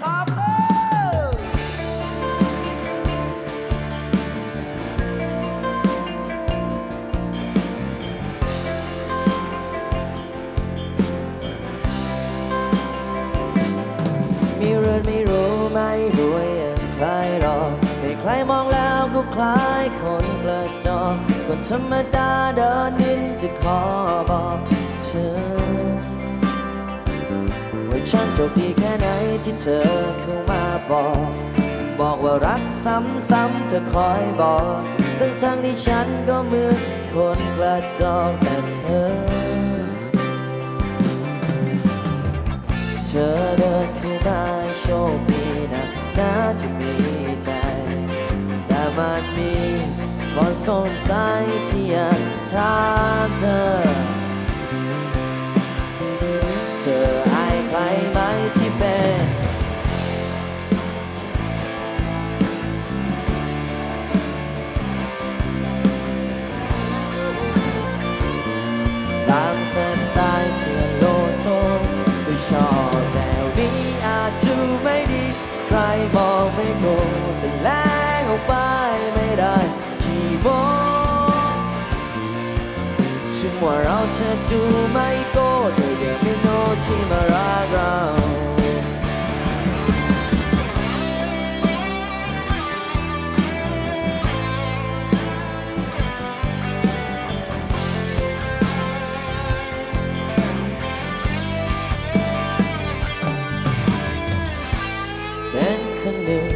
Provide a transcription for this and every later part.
ขอบมีเรือนไม่รู้ไม่รวยอย่างใครหรอกไม่ใครมองแล้วก็คล้ายคนกระจอกคนธรรมดาเดินดินจะขอบอกเธอ ฉันโชคดีแค่ไหนที่เธอเข้ามาบอก บอกว่ารักซ้ำๆจะคอยบอกทั้งทางๆที่ฉันก็เหมือนคนกระจอกแต่เธอ เธอเดินเข้ามาโชคดีนะน่าจะมีใจ แต่มันมีคนสงสัยที่อยากถามเธอ ฉันว่าเราจะดูไม่โก้เธอยังไม่โน้ที่มารักเราเป็นคนหนึ่ง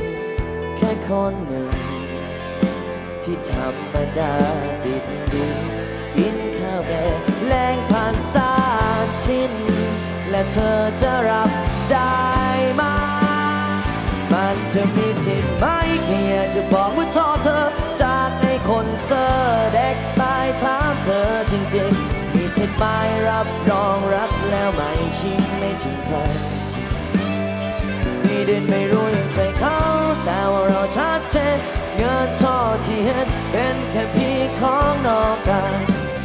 แค่คนหนึ่ง ที่ธรรมดา เธอจะรับได้ไหมมันจะมีสิทธิ์ไหมแค่อยากจะบอกว่าชอบเธอ จากไอ้คนเซอร์เด็กตายถามเธอจริงๆ มีสิทธิ์ไหมรับรองรักแล้วไม่ชิงไม่ชิงใครมีดินไม่รู้ยังใครเขาแต่ว่าเราชัดเจนเงินทอที่เห็นเป็นแค่พี่ของนอกกาย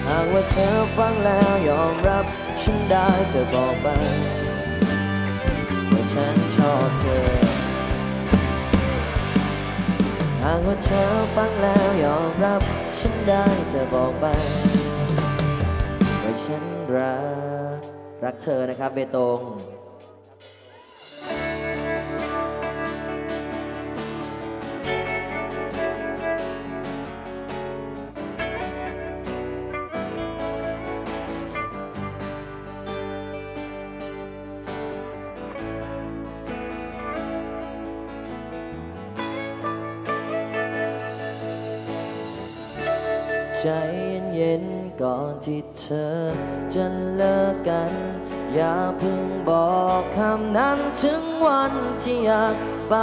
หากว่าเธอฟังแล้วยอมรับ ฉันได้จะบอกไปว่าฉันชอบเธอ หากว่าเธอฟังแล้วยอมรับ ฉันได้จะบอกไปว่าฉันรัก รักเธอนะครับเบตง ใจเย็นๆก่อนที่เธอจะเลิกกัน อย่าเพิ่งบอกคำนั้นถึงวันที่อยากไป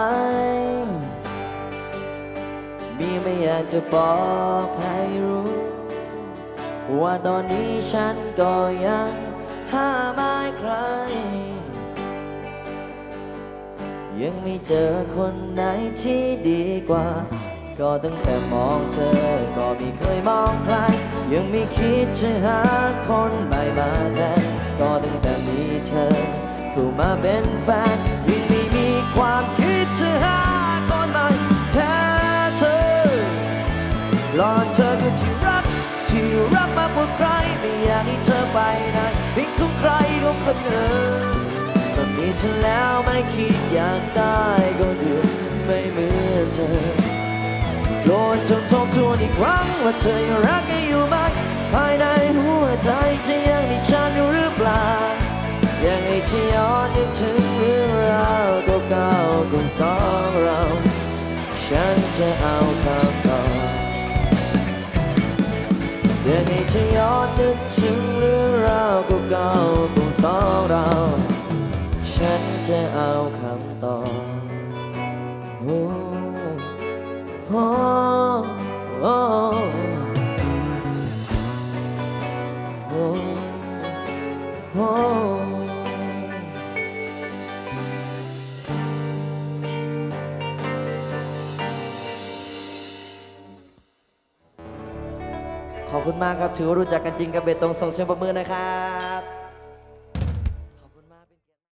มีไม่อยากจะบอกให้รู้ ว่าตอนนี้ฉันก็ยังห้ามไม่ใคร ยังไม่เจอคนไหนที่ดีกว่า ก็ตั้งแต่มองเธอ ก็ไม่เคยมองใคร ยังไม่คิดจะหาคนใหม่มาแทนก็ตั้งแต่มีเธอเข้ามาเป็นแฟนยิ่งไม่มีความคิดจะหาคนใหม่แทนเธอรอเธอคือที่รัก ที่รักมากกว่าใครไม่อยากให้เธอไปไหนเป็นของใครของคนอื่นมันมีเธอแล้วไม่คิดอยากได้ก็ดูไม่เหมือนเธอ โปรดจงทบทวนอีกครั้งว่าเธอยังรักกันอยู่ไหมภายในหัวใจจะยังมีฉันอยู่หรือเปล่ายังให้เธอย้อนนึกถึงเรื่องราวเก่าๆของสองเรา ฉันจะเอาคำตอบยังไงจะย้อนนึกถึงเรื่องราวเก่าๆของสองเรา ฉันจะเอาคำตอบ ขอบคุณมากครับ ถือว่ารู้จักกันจริงกับเบตงส่งเสียงประมือนะครับ